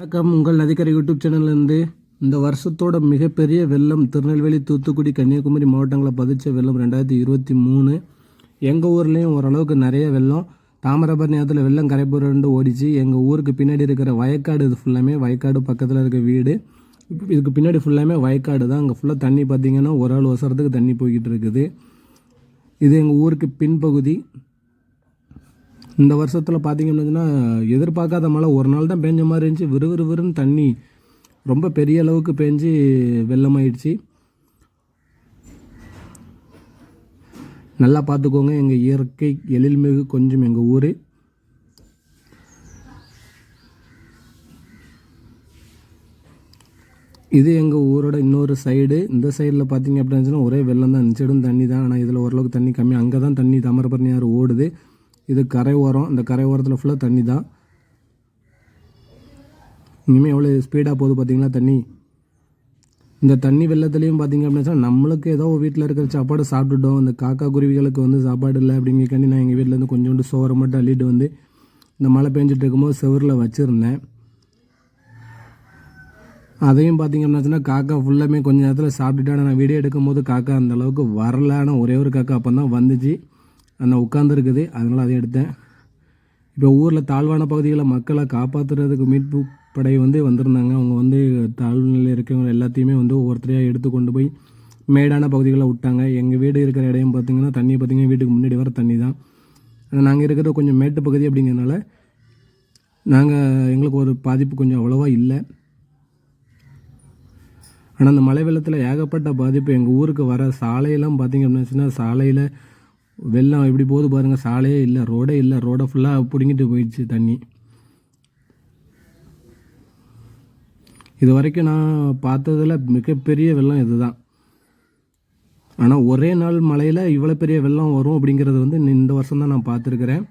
வணக்கம். உங்கள் நதிக்கரை யூடியூப் சேனல்லேருந்து இந்த வருஷத்தோட மிகப்பெரிய வெள்ளம் திருநெல்வேலி தூத்துக்குடி கன்னியாகுமரி மாவட்டங்களை பதிச்ச வெள்ளம் ரெண்டாயிரத்தி இருபத்தி மூணு. எங்கள் ஊர்லேயும் ஓரளவுக்கு நிறைய வெள்ளம். தாமிரபரணி நேரத்தில் வெள்ளம் கரைபுரண்டு ஓடிச்சு. எங்கள் ஊருக்கு பின்னாடி இருக்கிற வயக்காடு இது ஃபுல்லாமே வயக்காடு பக்கத்தில் இருக்க வீடு. இதுக்கு பின்னாடி ஃபுல்லாமே வயக்காடு தான். அங்கே ஃபுல்லாக தண்ணி பார்த்திங்கன்னா ஒரு ஆள் ஒசரத்துக்கு தண்ணி போய்கிட்டு இருக்குது. இது எங்கள் ஊருக்கு பின்பகுதி. இந்த வருஷத்தில் பார்த்திங்க பார்த்தீங்கன்னா எதிர்பார்க்காத மழை ஒரு நாள் தான் பேஞ்ச மாதிரி இருந்துச்சு. விறு தண்ணி ரொம்ப பெரிய அளவுக்கு பேஞ்சு வெள்ளமாயிடுச்சு. நல்லா பார்த்துக்கோங்க எங்கள் இயற்கை எழில்மிகு கொஞ்சம் எங்கள் ஊர். இது எங்கள் ஊரோட இன்னொரு சைடு இந்த சைடில் பார்த்தீங்க அப்படின்னு ஒரே வெள்ளம் தான் இந்த சைடும் தண்ணி தான் ஆனால் இதில் ஓரளவுக்கு தண்ணி கம்மி. அங்கே தான் தண்ணி தாமிரபரணி ஆறு ஓடுது இது கரை ஓரம். இந்த கரை ஓரத்தில் ஃபுல்லாக தண்ணி தான் இனிமேல் எவ்வளோ ஸ்பீடாக போகுது பார்த்தீங்களா தண்ணி? இந்த தண்ணி வெள்ளத்துலேயும் பார்த்தீங்க அப்படின்னா நம்மளுக்கு ஏதோ வீட்டில் இருக்கிற சாப்பாடு சாப்பிட்டுட்டோம். இந்த காக்கா குருவிகளுக்கு வந்து சாப்பாடு இல்லை அப்படிங்கிறக்காண்டி நான் எங்கள் வீட்டிலேருந்து கொஞ்சோண்டு சோறை மட்டும் அள்ளிட்டு வந்து இந்த மழை பெஞ்சிட்டு இருக்கும்போது செவரில் வச்சுருந்தேன். அதையும் பார்த்தீங்க அப்படின்னா காக்கா ஃபுல்லாமே கொஞ்ச நேரத்தில் சாப்பிட்டுட்டு நான் வீடியோ எடுக்கும்போது காக்கா அந்த அளவுக்கு ஆனால் ஒரே ஒரு காக்கா அப்போ தான் வந்துச்சு. அந்த உட்காந்துருக்குது அதனால் அதை எடுத்தேன். இப்போ ஊரில் தாழ்வான பகுதிகளை மக்களை காப்பாற்றுறதுக்கு மீட்பு படை வந்து வந்திருந்தாங்க. அவங்க வந்து தாழ்வு நிலையில் இருக்கிறவங்க எல்லாத்தையுமே வந்து ஒவ்வொருத்தரையாக எடுத்து கொண்டு போய் மேடான பகுதிகளை விட்டாங்க. எங்கள் வீடு இருக்கிற இடம் பார்த்திங்கன்னா தண்ணி பார்த்திங்கன்னா வீட்டுக்கு முன்னாடி வர தண்ணி தான். ஆனால் நாங்கள் இருக்கிற கொஞ்சம் மேட்டு பகுதி அப்படிங்கிறனால நாங்கள் எங்களுக்கு ஒரு பாதிப்பு கொஞ்சம் அவ்வளோவா இல்லை. ஆனால் அந்த மழை வெள்ளத்தில் ஏகப்பட்ட பாதிப்பு எங்கள் ஊருக்கு வர சாலையெல்லாம் பார்த்திங்க அப்படின்னா சாலையில் வெள்ளம் எப்படி போகுது பாருங்கள் சாலையே இல்லை ரோடே இல்லை ரோடை ஃபுல்லாக பிடுங்கிட்டு போயிடுச்சு தண்ணி. இது வரைக்கும் நான் பார்த்ததில் மிகப்பெரிய வெள்ளம் இதுதான். ஆனால் ஒரே நாள் மழையில் இவ்வளோ பெரிய வெள்ளம் வரும் அப்படிங்கிறது வந்து இந்த வருஷம் தான் நான் பார்த்துருக்குறேன்.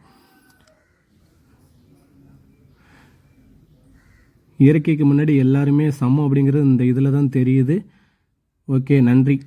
இயற்கைக்கு முன்னாடி எல்லாருமே சமம் அப்படிங்கிறது இந்த இதில் தான் தெரியுது. ஓகே நன்றி.